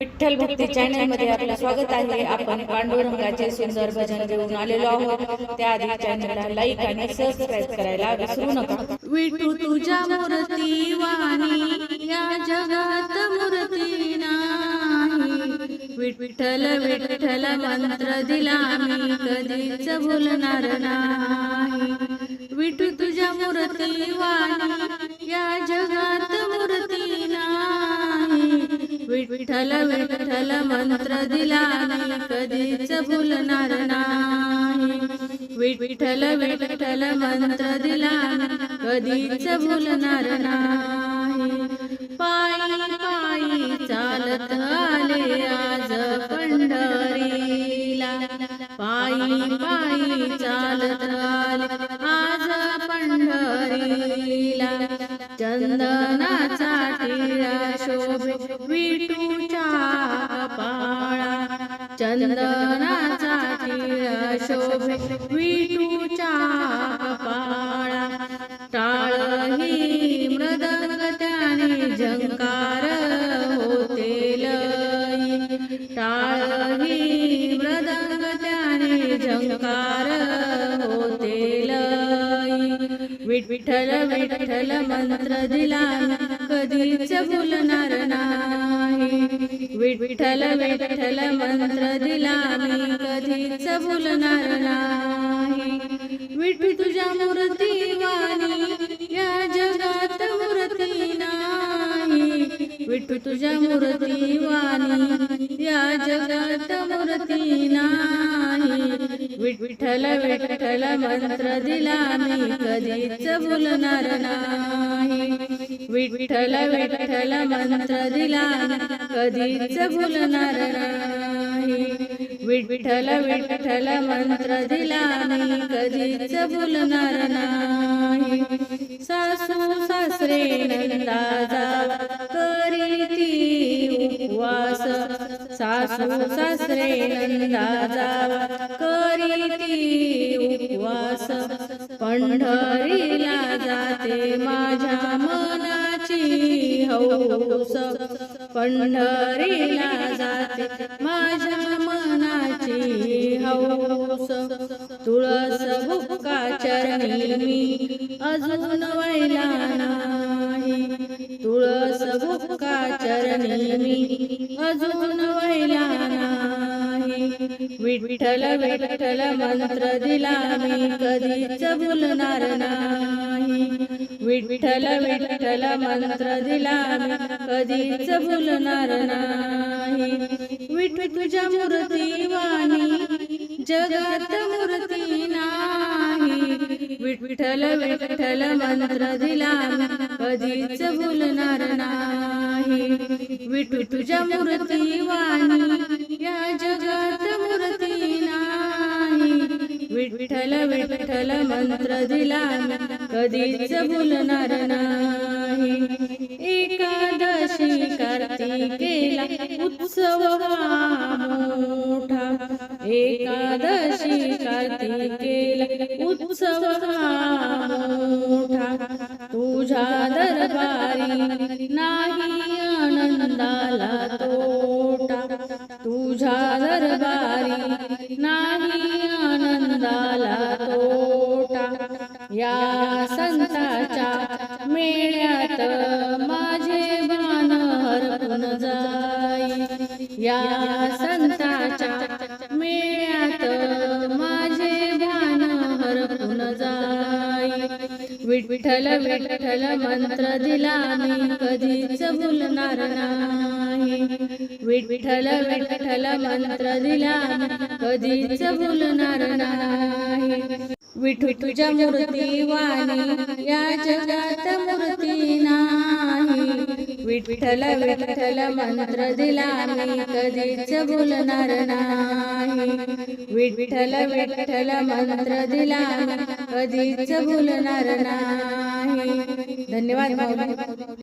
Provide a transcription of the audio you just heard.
विठ्ठल भक्ती चॅनलमध्ये आपलं स्वागत आहे. आपण पांडुरंगाचे सुंदर भजन घेऊन आलेलो आहोत. त्याआधी चॅनलला लाईक आणि सबस्क्राईब करायला विसरू नका. विठू तुझ्या मूर्ती वाणी या जगात मूर्ती नाही. विठ्ठल विठ्ठल मंत्र दिला मी कधीच बोलणार नाही. विठू तुझ्या मूर्ती वाणी या जगात विठ्ठल विठ्ठल मंत्र दिला कधीच भुलणार नाही. विठ्ठल विठ्ठल मंत्र दिला कधीच भुलणार नाही. पायी पायी चालत आले आज पंढरीला. पायी पायी चालत आले आज पंढरीला. चंद चंदनाचा टिळा शोभे विठूच्या कपाळा टाळ ही मृदंग त्याने झंकार होते लई टाळ ही मृदंग त्याने झंकार होते विठ्ठल विठ्ठल मंत्र दिला कधीच भुलणार नाही. विठ्ठल विठ्ठल मंत्र दिला कधीच भुलणार नाही. विठू तुझ्या मूर्ती वाणी या जगात मूर्ती नाही. विठू तुझ्या मूर्ती वाणी या जगात मूर्ती नाही. विठ्ठल विठ्ठल मंत्र दिला मी कधीच बोलणार नाही. विठ्ठल विठ्ठल मंत्र दिला कधीच बोलणार नाही. विठ्ठल विठ्ठल मंत्र दिला मी कधीच बोलणार नाही. सासू सासरे नंदाजा करीती उपवास. सासू सासरे नंदाजा पंढरीला जाते माझ्या मनाची हौस. पंढरीला जाते माझ्या मनाची हौस. तुळस भुक्का चरणी मी अजून वैला नाही. तुळस भुक्का चरणी मी अजून वैला नाही. विठ्ठल विठ्ठल मंत्र दिला मी कधीच भुलणार नाही. विठ्ठल विठ्ठल मंत्र दिला मी कधीच भुलणार नाही. विठू तुझ्या मूर्ती वाणी जगात मूर्ती नाही विठ्ठल विठ्ठल मंत्र दिला मी कधीच भुलणार नाही विठू तुझ्या मूर्ती वाणी. विठ्ठल मंत्र दिला कधीच भुलणार नाही. एकादशी कार्तिकेला उत्सव मोठा. एकादशी कार्तिकेला उत्सव मोठा. तुझ्या दरबारी नाही आनंदाला तोटा. तुझ्या या संताच्या मेळ्यात माझे बाण हरपून जाई. या संताच्या मेळ्यात माझे बाण हरपून जाई. विठ्ठल विठ्ठल मंत्र दिला मी कधीच भुलणार नाही. विठ्ठल विठ्ठल मंत्र दिला कधीच भुलणार नाही. विठू तुझ्या मूर्ती वाणी या जगात मूर्ती नाही. विठ्ठल विठ्ठल मंत्र दिला मी कधीच भुलणार नाही. विठ्ठल विठ्ठल मंत्र दिला मी कधीच बोलणार नाही. धन्यवाद